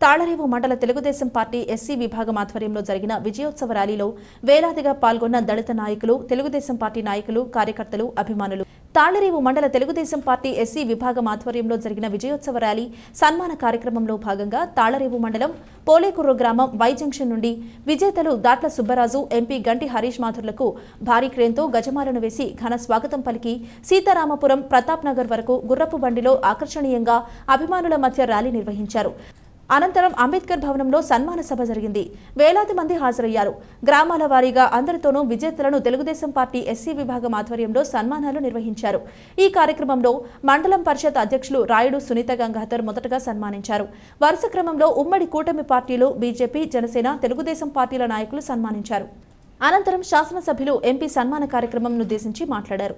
తాళరేవు మండల Telugu Desam party SC విభాగం ఆధ్వర్యంలో జరిగిన విజయోత్సవ ర్యాలీలో వేలాదిగా పాల్గొన్న దళిత నాయకులు తెలుగుదేశం పార్టీ నాయకులు కార్యకర్తలు అభిమానులు. తాళరేవు మండల తెలుగుదేశం పార్టీ ఎస్సీ విభాగం ఆధ్వర్యంలో జరిగిన విజయోత్సవ ర్యాలీ సన్మాన కార్యక్రమంలో భాగంగా తాళరేవు మండలం పోలేకుర్రు గ్రామం వై జంక్షన్ నుండి విజేతలు దాట్ల సుబ్బరాజు ఎంపీ గంటి హరీష్ మాథుర్లకు భారీ క్రేన్తో గజమాలను వేసి ఘన స్వాగతం పలికి సీతారామపురం ప్రతాప్ నగర్ వరకు గుర్రపు బండిలో ఆకర్షణీయంగా అభిమానుల మధ్య ర్యాలీ నిర్వహించారు. అనంతరం అంబేద్కర్ భవనంలో సన్మాన సభ జరిగింది. వేలాది మంది హాజరయ్యారు. గ్రామాల వారీగా అందరితోనూ విజేతలను తెలుగుదేశం పార్టీ ఎస్సీ విభాగం ఆధ్వర్యంలో సన్మానాలు నిర్వహించారు. ఈ కార్యక్రమంలో మండలం పరిషత్ అధ్యక్షులు రాయుడు సునీత గంగాధర్ మొదటగా సన్మానించారు. వరుస క్రమంలో ఉమ్మడి కూటమి పార్టీలు బీజేపీ జనసేన తెలుగుదేశం పార్టీల నాయకులు సన్మానించారు. అనంతరం శాసనసభ్యులు ఎంపీ సన్మాన కార్యక్రమం ఉద్దేశించి మాట్లాడారు.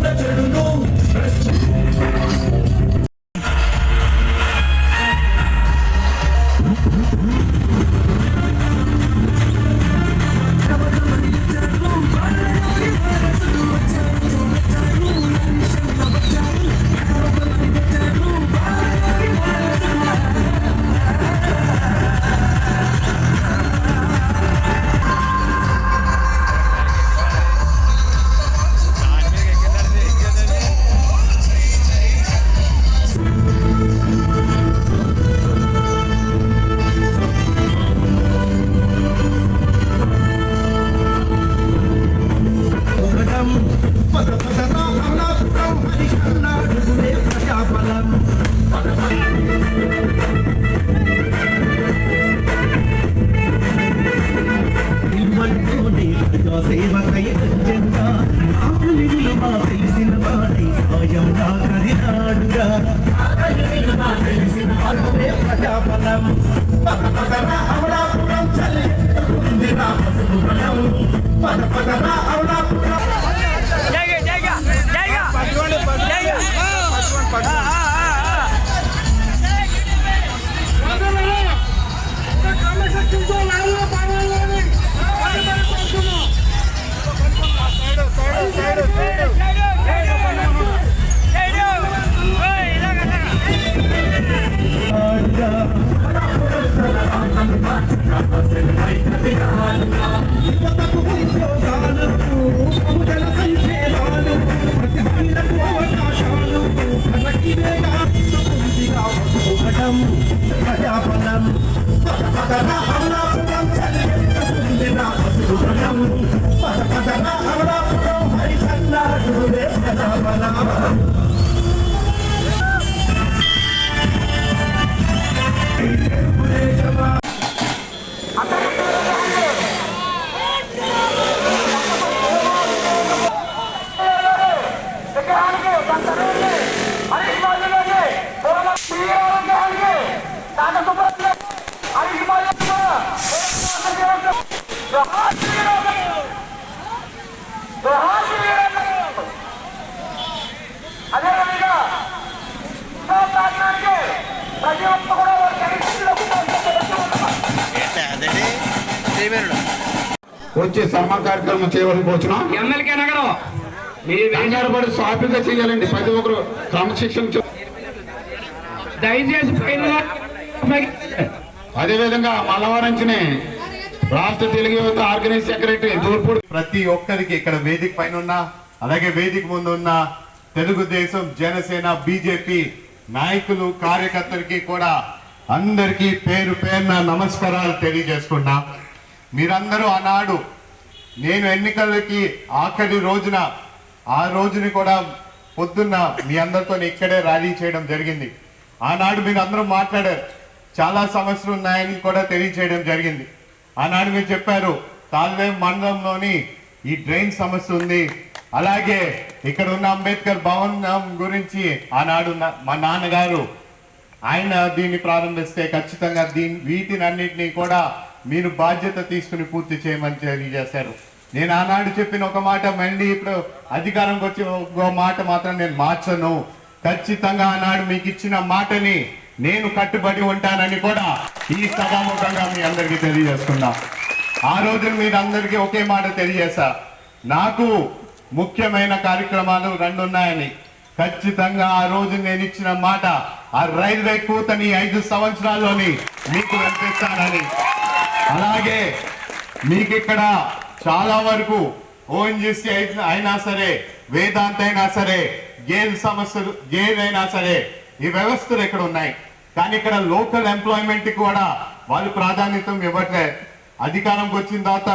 పోరాటం Let's go. అదే ప్రజాబలం పద. పదరా చల్లి పసుపు బలం పద పదరా పోరాటం ప్రజాబలం పద పదన అమలాపురం చల్లెత్తుకుంది నా పద పదన అమలాపురం ప్రజాబలం అదేవిధంగా ప్రతి ఒక్క కూడా వారి చరిత్రలో వచ్చి సన్మాన కార్యక్రమం చేయవలసి వచ్చినాం ఎమ్మెల్యే నగరం. పడి సాఫీగా చేయాలండి. ప్రతి ఒక్కరు క్రమశిక్షణ చే- దయచేసి పైన అదేవిధంగా మల్లవారంచిని రాష్ట్ర తెలుగు యువత ఆర్గనైజ్ సెక్రటరీ తూర్పుడు ప్రతి ఒక్కరికి ఇక్కడ వేదిక పైన ఉన్న అలాగే వేదిక ముందు ఉన్న తెలుగుదేశం జనసేన బీజేపీ నాయకులు కార్యకర్తలకి కూడా అందరికీ పేరు పేరున నమస్కారాలు తెలియజేసుకున్నా మీరందరూ ఆనాడు నేను ఎన్నికలకి ఆఖరి రోజున ఆ రోజుని కూడా పొద్దున్న మీ అందరితో ఇక్కడే ర్యాలీ చేయడం జరిగింది. ఆనాడు మీరు అందరూ మాట్లాడారు. చాలా సమస్యలు ఉన్నాయని కూడా తెలియచేయడం జరిగింది. ఆనాడు మీరు చెప్పారు తాల్వేం మండలంలోని ఈ డ్రైన్ సమస్య ఉంది. అలాగే ఇక్కడ ఉన్న అంబేద్కర్ భవనం గురించి ఆనాడు నా- మా నాన్నగారు ఆయన దీన్ని ప్రారంభిస్తే ఖచ్చితంగా దీని వీటిని అన్నింటినీ కూడా మీరు బాధ్యత తీసుకుని పూర్తి చేయమని తెలియజేశారు. నేను ఆనాడు చెప్పిన ఒక మాట మళ్ళీ ఇప్పుడు అధికారంకి వచ్చి ఒక మాట మాత్రం నేను మార్చను. ఖచ్చితంగా ఆనాడు మీకు ఇచ్చిన మాటని నేను కట్టుబడి ఉంటానని కూడా ఈ సభాముఖంగా మీ అందరికీ తెలియజేస్తున్నా. ఆ రోజు మీరు అందరికీ ఒకే మాట తెలియజేశా నాకు ముఖ్యమైన కార్యక్రమాలు రెండు ఉన్నాయని ఖచ్చితంగా ఆ రోజు నేను ఇచ్చిన మాట ఆ రైల్వే కూతని ఐదు సంవత్సరాల్లోని మీకు వెంపిస్తానని అలాగే మీకు ఇక్కడ చాలా వరకు ఓఎన్జిసి అయినా సరే వేదాంత అయినా సరే గేల్ సమస్యలు గేల్ అయినా సరే ఈ వ్యవస్థలు ఇక్కడ ఉన్నాయి కానీ ఇక్కడ లోకల్ ఎంప్లాయ్మెంట్ కూడా వాళ్ళు ప్రాధాన్యతం ఇవ్వట్లే. అధికారంకి వచ్చిన తర్వాత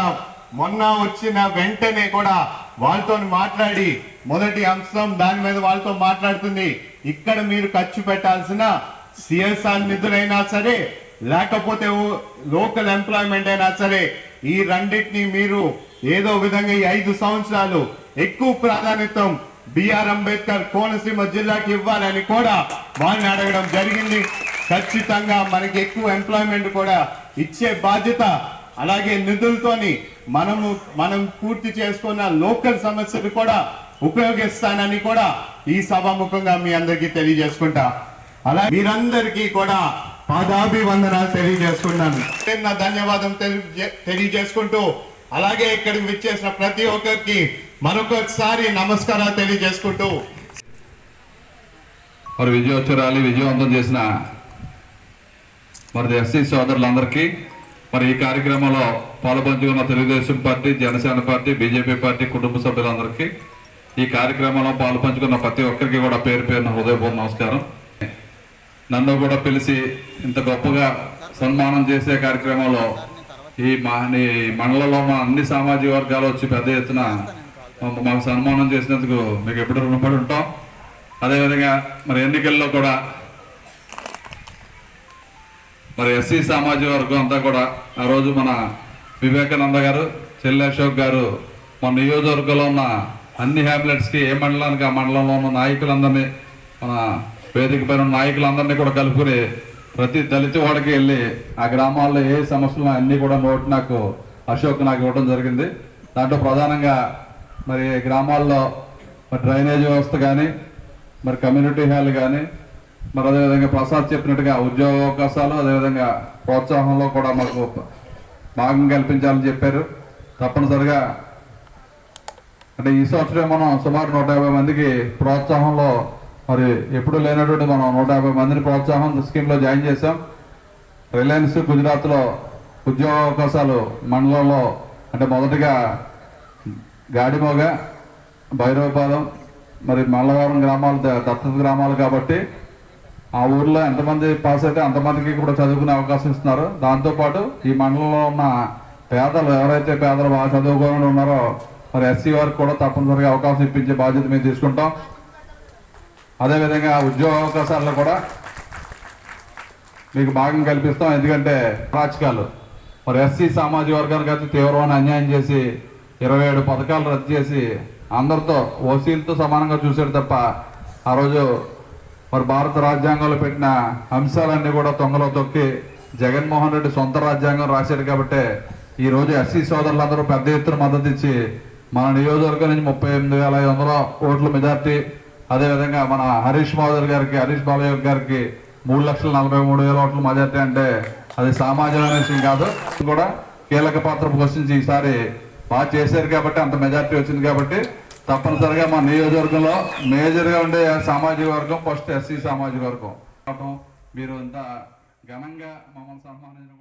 మొన్న వచ్చిన వెంటనే కూడా వాళ్ళతో మాట్లాడి మొదటి అంశం దాని మీద వాళ్ళతో మాట్లాడుతుంది. ఇక్కడ మీరు ఖర్చు పెట్టాల్సిన సిఎస్ఆర్ నిధులైనా సరే లేకపోతే ఓ- లోకల్ ఎంప్లాయ్మెంట్ అయినా సరే ఈ రెండింటిని మీరు ఏదో విధంగా ఈ ఐదు సంవత్సరాలు ఎక్కువ ప్రాధాన్యతం బిఆర్ అంబేద్కర్ కోనసీమ జిల్లాకి ఇవ్వాలని కూడా వాళ్ళని అడగడం జరిగింది. ఖచ్చితంగా మనకి ఎక్కువ ఎంప్లాయ్మెంట్ కూడా ఇచ్చే బాధ్యత అలాగే నిధులతోని మనము మనం పూర్తి చేసుకున్న లోకల్ సమస్యలు కూడా ఉపయోగిస్తానని కూడా ఈ సభాముఖంగా మీ అందరికీ తెలియజేసుకుంటా. అలా మీరందరికీ కూడా పాదాభివందనాలు తెలియజేసుకున్నాను. ధన్యవాదం తెలియజే- తెలియజేసుకుంటూ అలాగే ఇక్కడికి విచ్చేసిన ప్రతి ఒక్కరికి మరొకసారి నమస్కారాలు తెలియజేసుకుంటూ మరి విజయోత్సరాలు విజయవంతం చేసిన మరి ఎస్సీ సోదరులందరికీ మరి ఈ కార్యక్రమంలో పాల్పంచుకున్న Telugu Desam party Janasena party BJP party కుటుంబ సభ్యులందరికీ ఈ కార్యక్రమంలో పాల్పంచుకున్న ప్రతి ఒక్కరికి కూడా పేరు పేరున హృదయపూర్వ నమస్కారం. నన్ను కూడా పిలిచి ఇంత గొప్పగా సన్మానం చేసే కార్యక్రమంలో ఈ మా మండలంలో మా అన్ని సామాజిక వర్గాలు వచ్చి పెద్ద ఎత్తున మాకు- సన్మానం చేసినందుకు మీకు ఎప్పుడు రుణపడి ఉంటాం. అదేవిధంగా మరి ఎన్నికల్లో కూడా మరి ఎస్సీ సామాజిక వర్గం అంతా కూడా ఆ రోజు మన వివేకానంద గారు చెల్లి అశోక్ గారు మన నియోజకవర్గంలో ఉన్న అన్ని హ్యాబ్లెట్స్కి ఏ మండలానికి ఆ మండలంలో ఉన్న నాయకులందరినీ మన వేదిక పైన నాయకులందరినీ కూడా కలుపుకుని ప్రతి దళిత వాడికి వెళ్ళి ఆ గ్రామాల్లో ఏ సమస్యలు అన్నీ కూడా నోట్ నాకు అశోక్ నాకు ఇవ్వడం జరిగింది. దాంట్లో ప్రధానంగా మరి గ్రామాల్లో మరి డ్రైనేజ్ వ్యవస్థ కానీ మరి కమ్యూనిటీ హాల్ కానీ మరి అదేవిధంగా ప్రసాద్ చెప్పినట్టుగా ఉద్యోగ అవకాశాలు అదేవిధంగా ప్రోత్సాహంలో కూడా మాకు భాగం కల్పించాలని చెప్పారు. తప్పనిసరిగా అంటే ఈ సంవత్సరం మనం సుమారు నూట యాభై మందికి ప్రోత్సాహంలో మరి ఎప్పుడు లేనటువంటి మనం నూట యాభై మందిని ప్రోత్సాహం స్కీమ్లో జాయిన్ చేశాం. రిలయన్స్ గుజరాత్లో ఉద్యోగ అవకాశాలు మండలంలో అంటే మొదటిగా గాడిమోగ భైరవపాలెం మరి మల్లవరం గ్రామాలు దత్తత గ్రామాలు కాబట్టి ఆ ఊర్లో ఎంతమంది పాస్ అయితే అంతమందికి కూడా చదువుకునే అవకాశం ఇస్తున్నారు. దాంతోపాటు ఈ మండలంలో ఉన్న పేదలు ఎవరైతే పేదలు బాగా చదువుకోని ఉన్నారో మరి ఎస్సీ వారికి కూడా తప్పనిసరిగా అవకాశం ఇప్పించే బాధ్యత మేము తీసుకుంటాం. అదేవిధంగా ఉద్యోగ అవకాశాల్లో కూడా మీకు భాగం కల్పిస్తాం. ఎందుకంటే రాజకాలు మరి ఎస్సీ సామాజిక వర్గానికి అయితే తీవ్రమైన అన్యాయం చేసి ఇరవై ఏడు పథకాలు రద్దు చేసి అందరితో ఓసీలతో సమానంగా చూశాడు తప్ప ఆ రోజు మరి భారత రాజ్యాంగంలో పెట్టిన అంశాలన్నీ కూడా తొంగలో తొక్కి జగన్మోహన్ రెడ్డి సొంత రాజ్యాంగం రాశాడు కాబట్టి ఈరోజు ఎస్సీ సోదరులందరూ పెద్ద ఎత్తున మద్దతు ఇచ్చి మన నియోజకవర్గం నుంచి ముప్పై ఎనిమిది వేల ఐదు వందల ఓట్ల మెజార్టీ అదేవిధంగా మన హరీష్ మాధవ్ గారికి హరీష్ బాలయ్య గారికి మూడు లక్షల నలభై మూడు వేల ఓట్లు మెజార్టీ అంటే అది సామాజికమైన విషయం కాదు. కూడా కీలక పాత్ర పోషించి ఈసారి బాగా చేశారు కాబట్టి అంత మెజార్టీ వచ్చింది కాబట్టి తప్పనిసరిగా మా నియోజకవర్గంలో మేజర్గా ఉండే సామాజిక వర్గం ఫస్ట్ ఎస్సీ సామాజిక వర్గం. మీరు ఇంత ఘనంగా మమ్మల్ని సన్మానించిన